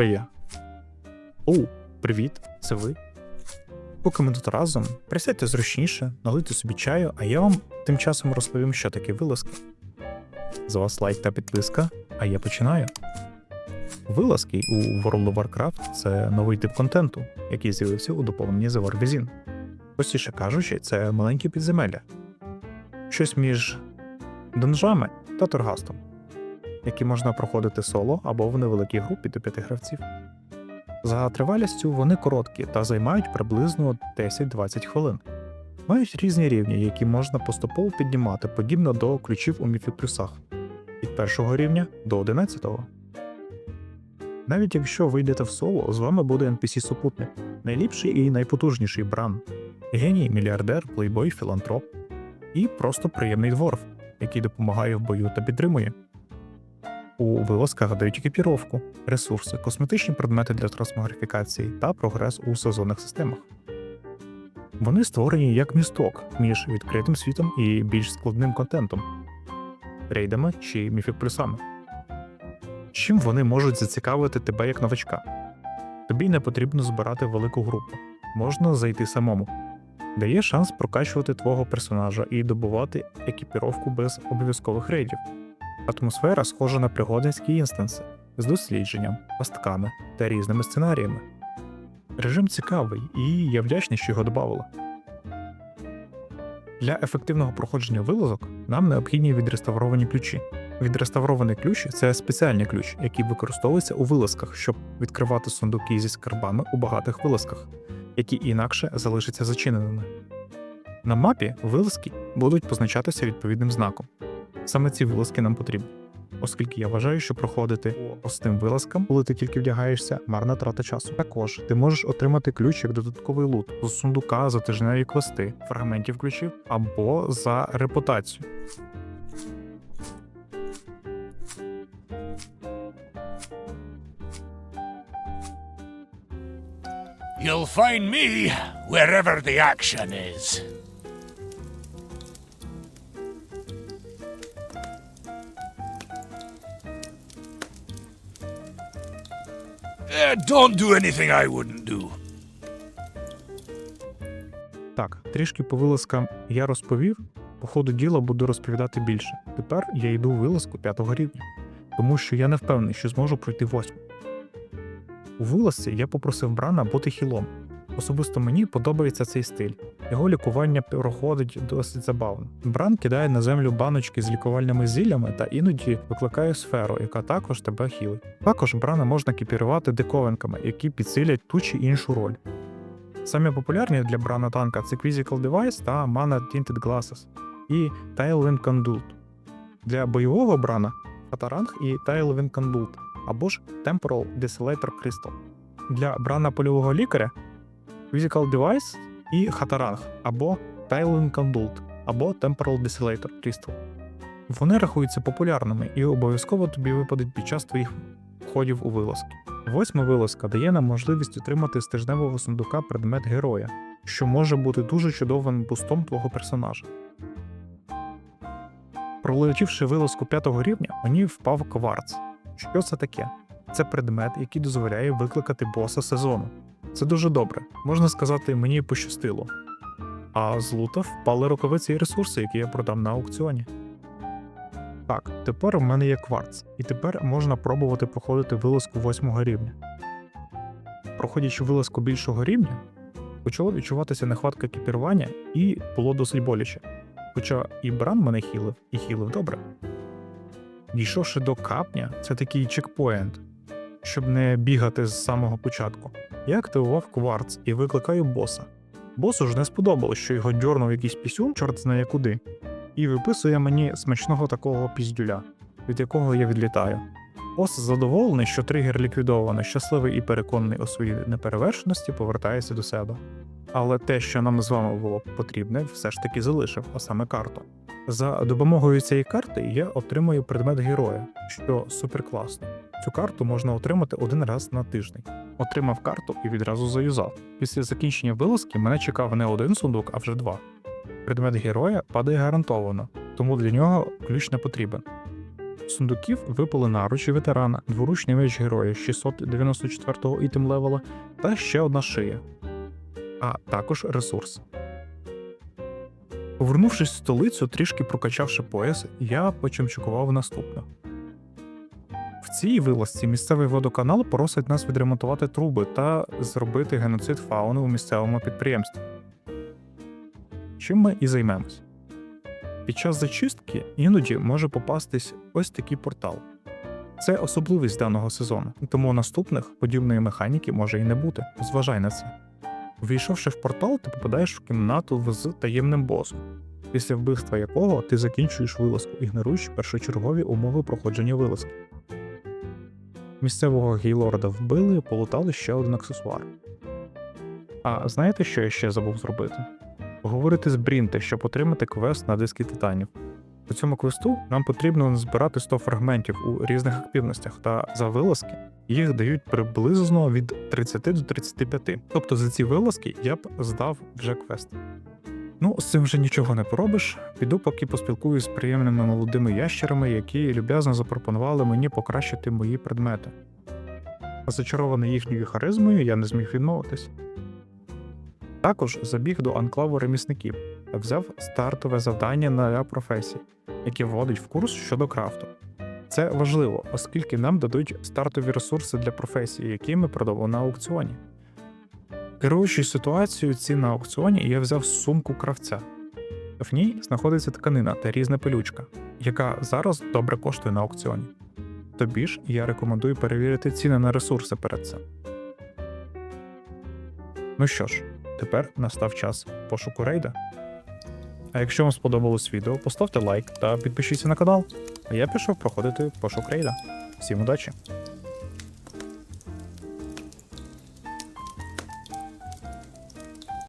Це я. О, привіт, це ви. Поки ми тут разом, присядьте зручніше, налийте собі чаю, а я вам тим часом розповім, що таке вилазки. З вас лайк та підписка, а я починаю. Вилазки у World of Warcraft це новий тип контенту, який з'явився у доповненні The War Within. Простіше кажучи, це маленькі підземелля. Щось між донжами та торгастом, які можна проходити соло або в невеликій групі до п'яти гравців. За тривалістю вони короткі та займають приблизно 10-20 хвилин. Мають різні рівні, які можна поступово піднімати, подібно до ключів у міфі плюсах від першого рівня до 11-го. Навіть якщо ви йдете в соло, з вами буде NPC-супутник, найліпший і найпотужніший бран, геній, мільярдер, плейбой, філантроп і просто приємний дворф, який допомагає в бою та підтримує. У вилазках дають екіпіровку, ресурси, косметичні предмети для трансмогрифікації та прогрес у сезонних системах. Вони створені як місток між відкритим світом і більш складним контентом, рейдами чи міфіплюсами. Чим вони можуть зацікавити тебе як новачка? Тобі не потрібно збирати велику групу, можна зайти самому. Дає шанс прокачувати твого персонажа і добувати екіпіровку без обов'язкових рейдів. Атмосфера схожа на пригодницькі інстанси з дослідженням, пастками та різними сценаріями. Режим цікавий, і я вдячний, що його додавали. Для ефективного проходження вилазок нам необхідні відреставровані ключі. Відреставрований ключ це спеціальний ключ, який використовується у вилазках, щоб відкривати сундуки зі скарбами у багатих вилазках, які інакше залишаться зачиненими. На мапі вилазки будуть позначатися відповідним знаком. Саме ці вилазки нам потрібні, оскільки я вважаю, що проходити по простим вилазкам, коли ти тільки вдягаєшся, марна трата часу. Також ти можеш отримати ключ як додатковий лут з сундука за тижневі квести, фрагментів ключів або за репутацію. You'll find me wherever the action is. Uh, don't do anything I wouldn't do. Так, трішки по вилазкам я розповів. По ходу діла буду розповідати більше. Тепер я йду вилазку п'ятого рівня, тому що я не впевнений, що зможу пройти восьму. У вилазці я попросив Брана бути хілом. Особисто мені подобається цей стиль. Його лікування проходить досить забавно. Бран кидає на землю баночки з лікувальними зіллями та іноді викликає сферу, яка також тебе хілить. Також брана можна кіпірувати диковинками, які підсилять ту чи іншу роль. Самі популярні для брана танка це Quizzical Device та Mana Tinted Glasses і Tailwind Conduit. Для бойового брана Катаранг і Tailwind Conduit або ж Temporal Desolator Crystal. Для брана польового лікаря Quizzical Device і Хатаранг або Tailwind Conduit або Temporal Desolator Crystal. Вони рахуються популярними і обов'язково тобі випадуть під час твоїх входів у вилазки. Восьма вилазка дає нам можливість отримати з тижневого сундука предмет героя, що може бути дуже чудовим бустом твого персонажа. Пролетівши вилазку п'ятого рівня, мені впав кварц. Що це таке? Це предмет, який дозволяє викликати боса сезону. Це дуже добре, можна сказати, мені пощастило. А з лута впали рукавиці і ресурси, які я продав на аукціоні. Так, тепер у мене є кварц, і тепер можна пробувати проходити вилазку восьмого рівня. Проходячи вилазку більшого рівня, почало відчуватися нехватка екіпірування і було досить боляче. Хоча і бран мене хілив, і хілив добре. Дійшовши до капня, це такий чекпоінт, щоб не бігати з самого початку. Я активував кварц і викликаю боса. Босу ж не сподобалось, що його дьорнув якийсь пісюн, чорт знає куди, і виписує мені смачного такого піздюля, від якого я відлітаю. Бос задоволений, що тригер ліквідовано, щасливий і переконаний у своїй неперевершеності, повертається до себе. Але те, що нам з вами було потрібне, все ж таки залишив, а саме карту. За допомогою цієї карти я отримую предмет героя, що супер класно. Цю карту можна отримати один раз на тиждень. Отримав карту і відразу заюзав. Після закінчення вилазки мене чекав не один сундук, а вже два. Предмет героя падає гарантовано, тому для нього ключ не потрібен. Сундуків випали наручі ветерана, дворучний меч героя 694-го ітем левела та ще одна шия, а також ресурс. Повернувшись в столицю, трішки прокачавши пояс, я почимчукував наступне. В цій вилазці місцевий водоканал просить нас відремонтувати труби та зробити геноцид фауни у місцевому підприємстві. Чим ми і займемось. Під час зачистки іноді може попастись ось такий портал. Це особливість даного сезону, тому наступних подібної механіки може і не бути. Зважай на це. Увійшовши в портал, ти попадаєш в кімнату з таємним босом, після вбивства якого ти закінчуєш вилазку, ігноруючи першочергові умови проходження вилазки. Місцевого гейлорда вбили полутали ще один аксесуар. А знаєте, що я ще забув зробити? Поговорити з Брінте, щоб отримати квест на диски титанів. У цьому квесту нам потрібно збирати 100 фрагментів у різних активностях, та за вилазки їх дають приблизно від 30 до 35. Тобто за ці вилазки я б здав вже квест. Ну, з цим вже нічого не поробиш. Піду поки поспілкуюсь з приємними молодими ящерами, які люб'язно запропонували мені покращити мої предмети. Зачарований їхньою харизмою, я не зміг відмовитись. Також забіг до анклаву ремісників та взяв стартове завдання на професії, яке вводить в курс щодо крафту. Це важливо, оскільки нам дадуть стартові ресурси для професії, які ми продамо на аукціоні. Керуючись ситуацією цін на аукціоні, я взяв сумку кравця. В ній знаходиться тканина та різна пилючка, яка зараз добре коштує на аукціоні. Тобі ж я рекомендую перевірити ціни на ресурси перед цим. Ну що ж, тепер настав час пошуку рейда. А якщо вам сподобалось відео, поставте лайк та підпишіться на канал. А я пішов проходити пошук рейда. Всім удачі!